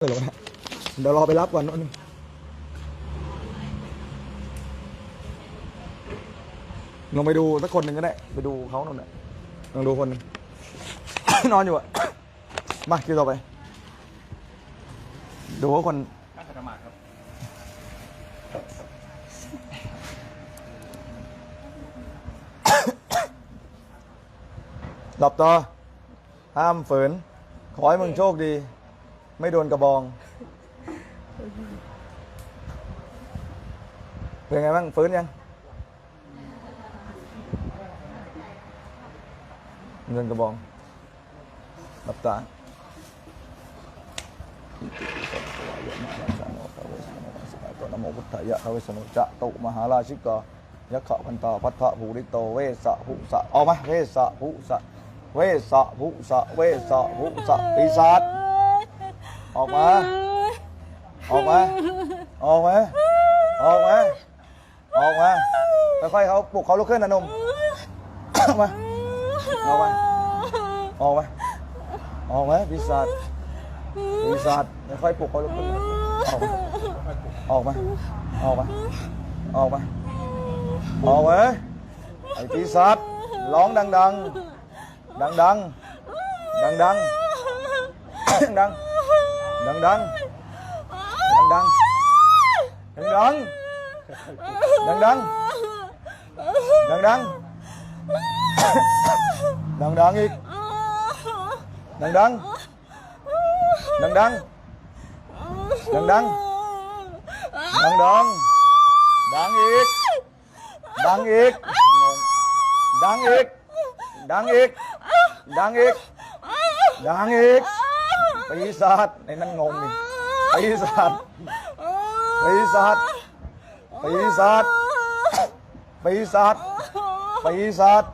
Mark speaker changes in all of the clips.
Speaker 1: เลยเหรอเนี่ยเดี๋ยวรอไปรับก่อนนู่นลงไปดูสักคนหนึ่งก็ได้ ไปดูเขาหน่อยลองดูคนหนึ่งนอนอยู่อะมาคิวต่อไป ดูว่าคน
Speaker 2: การขัดหมาดครับ
Speaker 1: หลับต่อห้ามฝืน ขอให้มึงโชคดี ไม่โดนกระบอง เป็นไงบ้างฟื้นยังเงินกระบองหลับตานะโมพุทธายะทวสนุจะตุมหาราชิกายะขะพันตาพัทธภูริโตเวสะภุสะออกมาเวสะภุสะเวสะภุสะเวสะภุสะปีศาจ ออกมา ออกมา ออกมา ออกมา ออกมา ค่อยๆเขาปลุกเขาลุกขึ้นนะหนุ่มออกมา ออกมา ออกมา ออกมาปีศาจปีศาจค่อยๆปลุกเขาลุกขึ้นนะออกมา ออกมา ออกมา ออกมา ออกมา ไอ้ปีศาจร้องดัง ๆ ดัง ๆ ดัง ๆ ดัง ๆ ดังๆดังๆดังๆดังๆดังๆดังๆดังๆดังๆอีกดังๆดังๆ ปีศาจในนั้นงงนี่ปีศาจปีศาจปีศาจปีศาจปีศาจ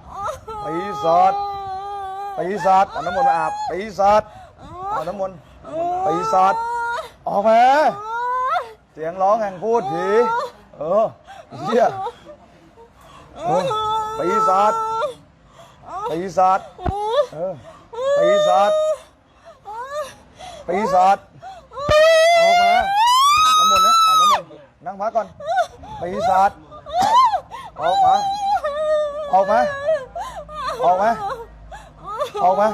Speaker 1: ปีศาจปีศาจเอาน้ำมนต์มาอาบปีศาจเอาน้ำมนต์ปีศาจออกมาเสียงร้องแห่งพูดผีเออเฮียเออปีศาจปีศาจเออปีศาจ ปีศาจออกมาน้ำมนต์นะอาบน้ำมนต์นั่งพักก่อนปีศาจออกมาออกมาออกมาออกมา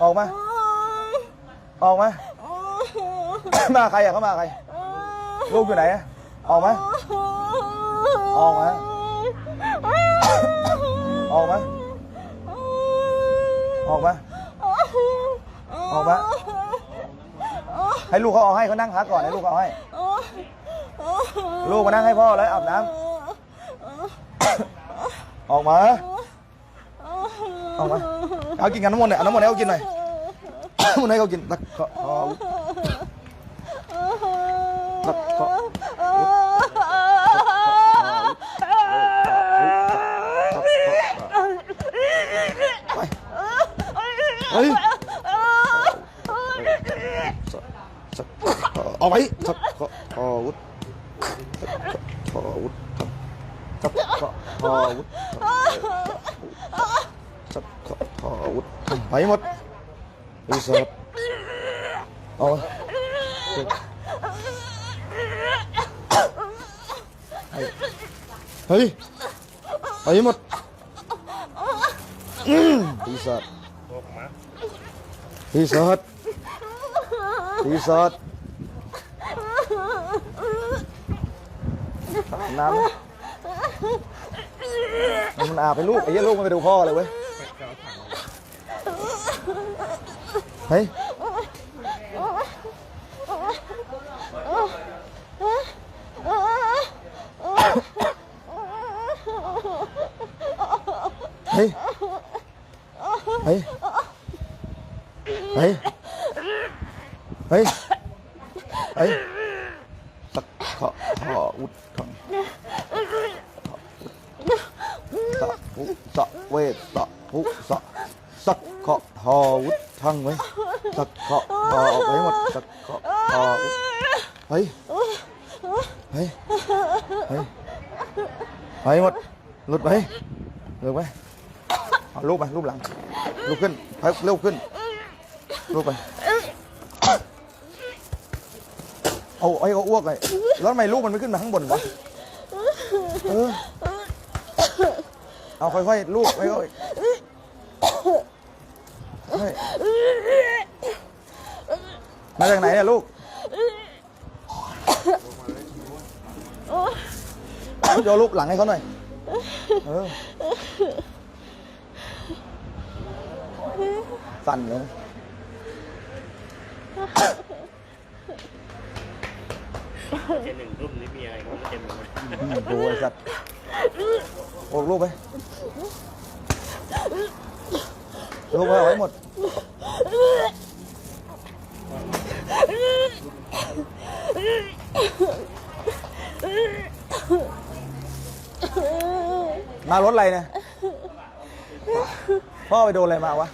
Speaker 1: ออกมาออกมามาใครอะเขามาใครลูกอยู่ไหนอะออกมาออกมาออกมาออกมา ออกมา ให้ลูกเขาเอาให้เขานั่งพักก่อนให้ลูกเขาเอาให้ ลูกมานั่งให้พ่อแล้วอาบน้ำออกมา ออกมา เอากินกันน้ำมนต์หน่อยเอาน้ำมนต์ให้เขากินหน่อยน้ำมนต์ให้เขากินตะเคาะเอ สักเอาไว้สักขอวุฒขอวุฒสักขอวุฒสักขอวุฒไปหมดอีสับเอาเฮ้ยไปหมดอีสับอีสับ สีสอร์ทอาบน้ำไหมมันอาบไปลูกไอ้เหี้ยลูกมันไปดูพ่อเลยเว้ย เฮ้ย เฮ้ย เฮ้ย เฮ้ย เฮ้ย เฮ้ยสักขะขออุดขังสะภุสะเวสสะภุสะสักขะทอวุฒทังไว้สักขะทอออกไปให้หมดสักขะทอวุฒเฮ้ย เฮ้ย เฮ้ยไปหมด หลุดไปหลุดไปเอาลูกไปลูกหลังลูกขึ้นไปลูกขึ้นลูกไป เอาให้เขาอ้วกเลยแล้วทำไมลูกมันไม่ขึ้นมาข้างบนวะเออเอาค่อยๆลูกค่อยๆเฮ้ยมาจากไหนเนี่ยลูกโยลูกหลังให้เขาหน่อยเออสั่นเลย
Speaker 2: เจนหนึ่งรุ่มนี้มีอะไรก็เต็มไปหมด
Speaker 1: อืมดูไอ้สัตว์โอกลูกไปลูกไปเอาไว้หมดมารถอะไรเนี่ยพ่อไปโดนอะไรมาวะ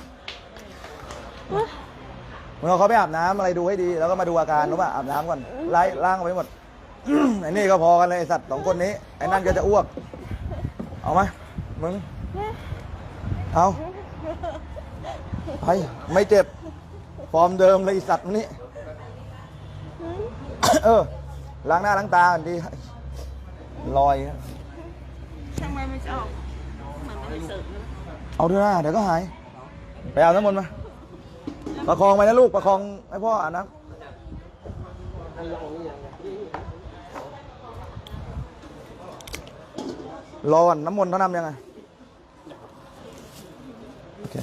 Speaker 1: มึงเอาเขาไปอาบน้ำอะไรดูให้ดี แล้วก็มาดูอาการรู้ป่ะอาบน้ำก่อนไล่ล้างเอาไว้หมด ไอ้นี่ก็พอกันเลยไอ้สัตว์สองคนนี้ไอ้นั่นก็จะอ้วก เอาไหมมึง เอาไปไม่เจ็บ ฟอร์มเดิมเลยไอ้สัตว์มันนี่ เออล้างหน้าล้างตาก่อนดีลอย
Speaker 3: ช่างไม่ไม่ชอบมันไม่ได้เสิร์ฟนะ
Speaker 1: เอาด้วยนะเดี๋ยวก็หาย ไปเอาน้ำมนต์มา ประคองไปนะลูกประคองให้พ่ออาบน้ำรอก่อนน้ำมนต์เขานำยังไงโอเค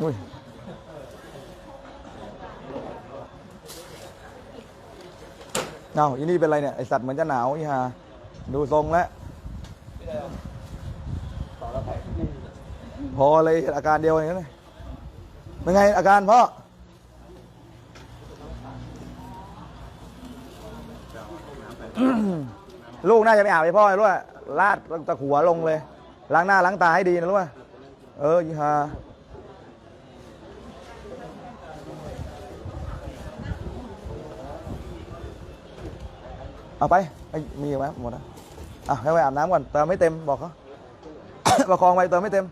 Speaker 1: อุ้ยเอาอีนี่เป็นไรเนี่ย ไอสัตว์เหมือนจะหนาวอีฮาดูทรงแล้วพอเลยอาการเดียวอย่างนี้เลย เป็นไงอาการพ่อ ลูกน่าจะไปอาบให้พ่อรู้ว่าลาดตั้งแต่หัวลงเลย ล้างหน้าล้างตาให้ดีนะรู้ว่าเออยี่ฮาเอาไปไมีไหมหมดอะอะให้ไปอาบน้ำก่อนเติมไม่เต็มบอกเขาประคองไปเติมไม่เต็ม